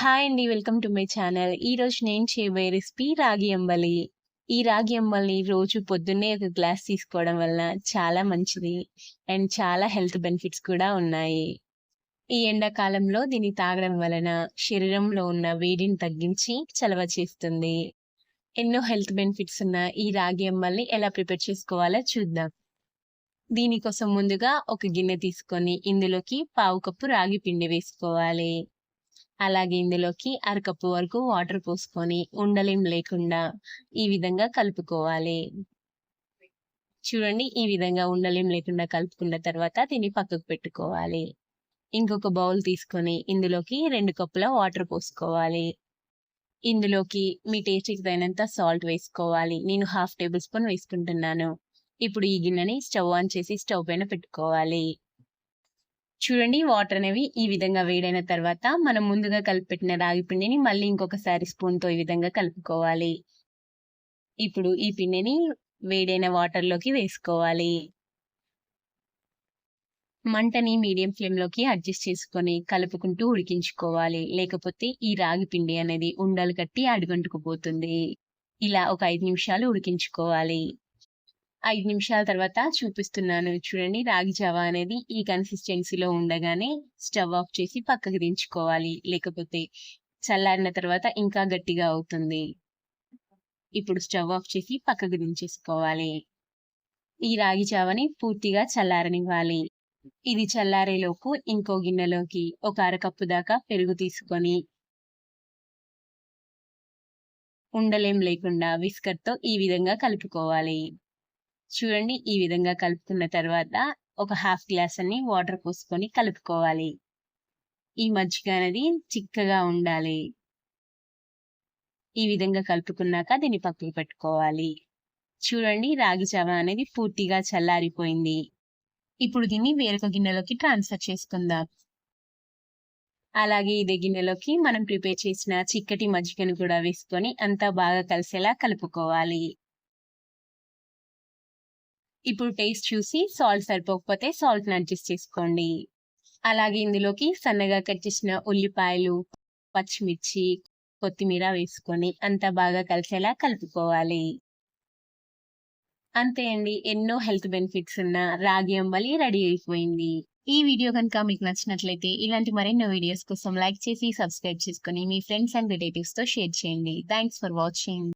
Hi అండి. Welcome to my channel. ఈరోజు నేను చేయబోయే రెసిపీ రాగి అంబలి. ఈ రాగి అంబలిని రోజు పొద్దున్నే ఒక గ్లాస్ తీసుకోవడం వలన చాలా మంచిది. అండ్ చాలా హెల్త్ బెనిఫిట్స్ కూడా ఉన్నాయి. ఈ ఎండాకాలంలో దీన్ని తాగడం వలన శరీరంలో ఉన్న వేడిని తగ్గించి చలవ చేస్తుంది. ఎన్నో హెల్త్ బెనిఫిట్స్ ఉన్న ఈ రాగి అంబల్ని ఎలా ప్రిపేర్ చేసుకోవాలో చూద్దాం. దీనికోసం ముందుగా ఒక గిన్నె తీసుకొని ఇందులోకి పావు కప్పు రాగి పిండి వేసుకోవాలి. అలాగే ఇందులోకి అరకప్పు వరకు వాటర్ పోసుకొని ఉండలేం లేకుండా ఈ విధంగా కలుపుకోవాలి. చూడండి ఈ విధంగా ఉండలేం లేకుండా కలుపుకున్న తర్వాత దీన్ని పక్కకు పెట్టుకోవాలి. ఇంకొక బౌల్ తీసుకొని ఇందులోకి రెండు కప్పుల వాటర్ పోసుకోవాలి. ఇందులోకి మీ టేస్ట్‌కి తగినంత సాల్ట్ వేసుకోవాలి. నేను హాఫ్ టేబుల్ స్పూన్ వేసుకుంటున్నాను. ఇప్పుడు ఈ గిన్నెని స్టవ్ ఆన్ చేసి స్టవ్ పైన పెట్టుకోవాలి. చూడండి వాటర్ అనేవి ఈ విధంగా వేడైన తర్వాత మనం ముందుగా కలిపెట్టిన రాగి పిండిని మళ్ళీ ఇంకొకసారి స్పూన్‌తో ఈ విధంగా కలుపుకోవాలి. ఇప్పుడు ఈ పిండిని వేడైన వాటర్‌లోకి వేసుకోవాలి. మంటని మీడియం ఫ్లేమ్‌లోకి అడ్జస్ట్ చేసుకొని కలుపుకుంటూ ఉడికించుకోవాలి. లేకపోతే ఈ రాగి పిండి అనేది ఉండలు కట్టి అడుగంటుకుపోతుంది. ఇలా ఒక ఐదు నిమిషాలు ఉడికించుకోవాలి. ఐదు నిమిషాల తర్వాత చూపిస్తున్నాను. చూడండి రాగి జావా అనేది ఈ కన్సిస్టెన్సీలో ఉండగానే స్టవ్ ఆఫ్ చేసి పక్కకు దించుకోవాలి. లేకపోతే చల్లారిన తర్వాత ఇంకా గట్టిగా అవుతుంది. ఇప్పుడు స్టవ్ ఆఫ్ చేసి పక్కకు దించేసుకోవాలి. ఈ రాగి జావని పూర్తిగా చల్లారనివ్వాలి. ఇది చల్లారేలోపు ఇంకో గిన్నెలోకి ఒక అరకప్పు దాకా పెరుగు తీసుకొని ఉండలేం లేకుండా విస్కర్‌తో ఈ విధంగా కలుపుకోవాలి. చూడండి ఈ విధంగా కలుపుకున్న తర్వాత ఒక హాఫ్ గ్లాస్ అన్ని వాటర్ పోసుకొని కలుపుకోవాలి. ఈ మజ్జిగ అనేది చిక్కగా ఉండాలి. ఈ విధంగా కలుపుకున్నాక దీన్ని పక్కకు పెట్టుకోవాలి. చూడండి రాగి జావ అనేది పూర్తిగా చల్లారిపోయింది. ఇప్పుడు దీన్ని వేరొక గిన్నెలోకి ట్రాన్స్‌ఫర్ చేసుకుందాం. అలాగే ఇదే గిన్నెలోకి మనం ప్రిపేర్ చేసిన చిక్కటి మజ్జిగను కూడా వేసుకొని అంతా బాగా కలిసేలా కలుపుకోవాలి. ఇప్పుడు టేస్ట్ చూసి సాల్ట్ సరిపోకపోతే సాల్ట్‌ని అడ్జస్ట్ చేసుకోండి. అలాగే ఇందులోకి సన్నగా కట్ చేసిన ఉల్లిపాయలు, పచ్చిమిర్చి, కొత్తిమీర వేసుకొని అంతా బాగా కలిసేలా కలుపుకోవాలి. అంతే అండి. ఎన్నో హెల్త్ బెనిఫిట్స్ ఉన్న రాగి అంబలి రెడీ అయిపోయింది. ఈ వీడియో కనుక మీకు నచ్చినట్లయితే ఇలాంటి మరెన్నో వీడియోస్ కోసం లైక్ చేసి, సబ్స్క్రైబ్ చేసుకొని మీ ఫ్రెండ్స్ అండ్ రిలేటివ్స్‌తో షేర్ చేయండి. Thanks for watching.